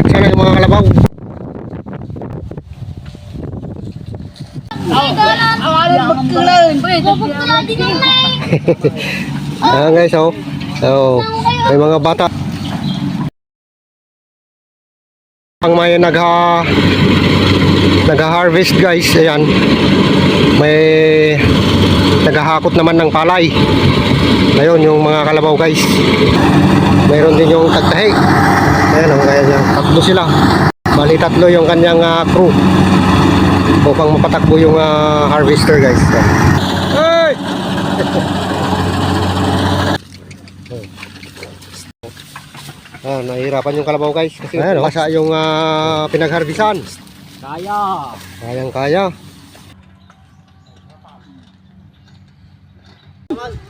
kahit sana yung mga kalabaw. ah guys oh. So, may mga bata. Ang may nagha nagha-harvest guys, ayan. May naghahakot naman ng palay. Ngayon, yung mga kalabaw guys. Mayroon din yung tagtahi. Ayan, oh, kaya yan. Tatlo sila. Bali tatlo yung kanyang ah, crew. Upang mapatakbo yung ah, harvester guys. Hey! Ah, nahihirapan yung kalabaw guys kasi Ayan, basa yung ah, pinagharbisan. Kaya. Kayang kaya.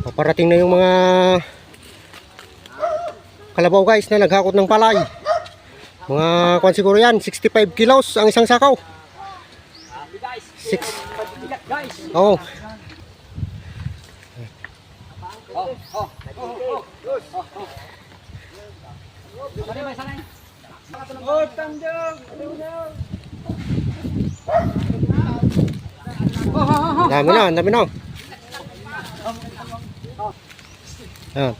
Paparating na yung mga kalabaw guys na naghakot ng palay. Mga kwan siguro yan, 65 kilos ang isang sakaw. Six. Guys. Oh. Sanay ba sanay? Oh, tanjong. Dami na, dami na. Ayan.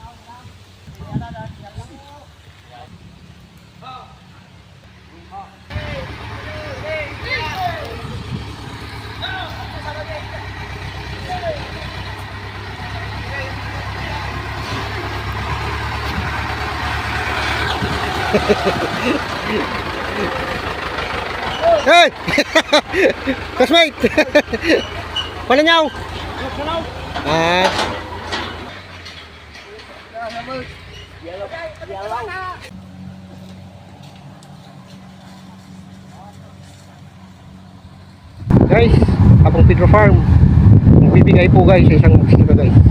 Hey! Classmate! Paano Ah. Guys, Apong Pedro Farm. Nagbibigay po guys sa isang bisita guys.